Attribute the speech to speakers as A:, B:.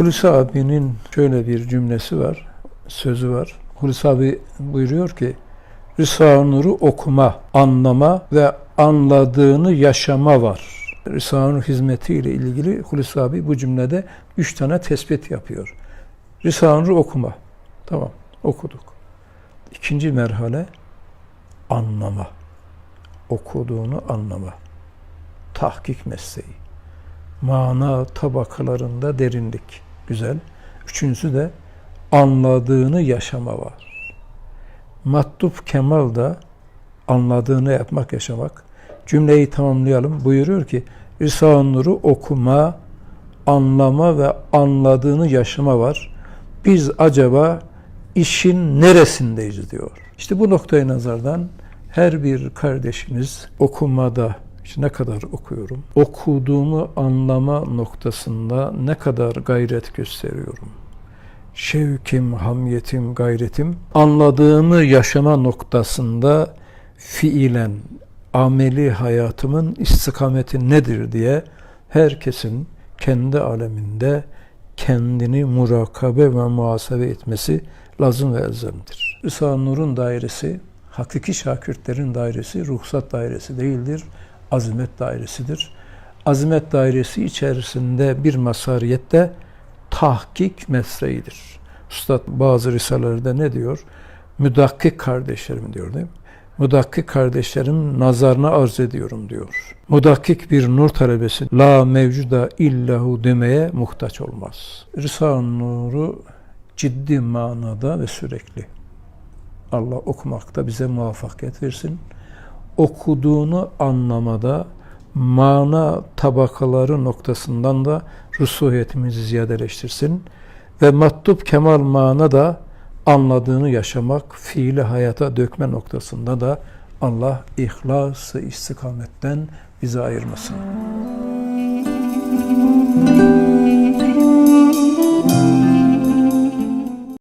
A: Hulusi abinin şöyle bir cümlesi var, sözü var. Hulusi abi buyuruyor ki, Risale-i Nur'u okuma, anlama ve anladığını yaşama var. Risale-i Nur hizmetiyle ilgili Hulusi abi bu cümlede üç tane tespit yapıyor. Risale-i Nur'u okuma. Tamam, okuduk. İkinci merhale anlama. Okuduğunu anlama. Tahkik mesleği. Mana tabakalarında derinlik. Güzel. Üçüncüsü de anladığını yaşama var. Matlup Kemal da anladığını yapmak, yaşamak. Cümleyi tamamlayalım. Buyuruyor ki Risale-i Nur'u okuma, anlama ve anladığını yaşama var. Biz acaba işin neresindeyiz diyor. İşte bu noktaya nazardan her bir kardeşimiz okumada ne kadar okuyorum, okuduğumu anlama noktasında ne kadar gayret gösteriyorum. Şevkim, hamiyetim, gayretim anladığımı yaşama noktasında fiilen ameli hayatımın istikameti nedir diye herkesin kendi aleminde kendini murakabe ve muhasebe etmesi lazım ve elzemdir. Risale-i Nur'un dairesi, hakiki şakirtlerin dairesi, ruhsat dairesi değildir, azimet dairesidir. Azimet dairesi içerisinde bir masariyette tahkik mesleğidir. Üstad bazı risalelerde ne diyor? Müdakkik kardeşlerim diyor değil mi? Mudakkik kardeşlerim nazarına arz ediyorum diyor. Mudakkik bir nur talebesi la mevcuda illahu demeye muhtaç olmaz. Risale-i Nur'u ciddi manada ve sürekli Allah okumakta bize muvaffakiyet versin. Okuduğunu anlamada mana tabakaları noktasından da rusuhiyetimizi ziyadeleştirsin. Ve matlup kemal mana da anladığını yaşamak, fiili hayata dökme noktasında da Allah ihlas-ı istikametten bizi ayırmasın.